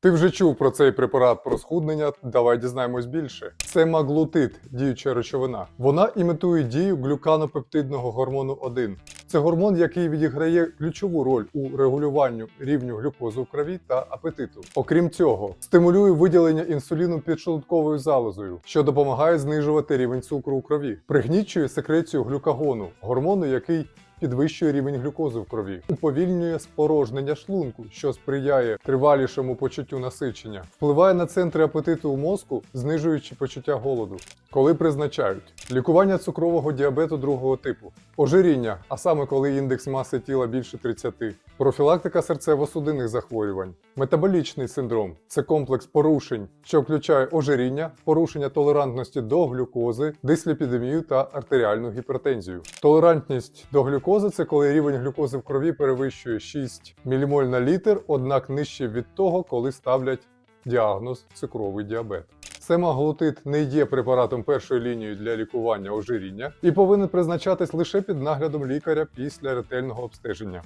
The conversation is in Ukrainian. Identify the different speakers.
Speaker 1: Ти вже чув про цей препарат про схуднення. Давай дізнаємось більше. Це маглутид, діюча речовина. Вона імітує дію глюканопептидного гормону 1. Це гормон, який відіграє ключову роль у регулюванню рівню глюкози в крові та апетиту. Окрім цього, стимулює виділення інсуліну підшлунковою залозою, що допомагає знижувати рівень цукру у крові, пригнічує секрецію глюкагону, гормону, який підвищує рівень глюкози в крові, уповільнює спорожнення шлунку, що сприяє тривалішому почуттю насичення, впливає на центри апетиту у мозку, знижуючи почуття голоду. Коли призначають лікування цукрового діабету другого типу, ожиріння, а саме коли індекс маси тіла більше 30, профілактика серцево-судинних захворювань, метаболічний синдром це комплекс порушень, що включає ожиріння, порушення толерантності до глюкози, дисліпідемію та артеріальну гіпертензію. Толерантність до глюкози це коли рівень глюкози в крові перевищує 6 мілімоль на літр, однак нижче від того, коли ставлять діагноз цукровий діабет. Семаглутид не є препаратом першої лінії для лікування ожиріння і повинен призначатись лише під наглядом лікаря після ретельного обстеження.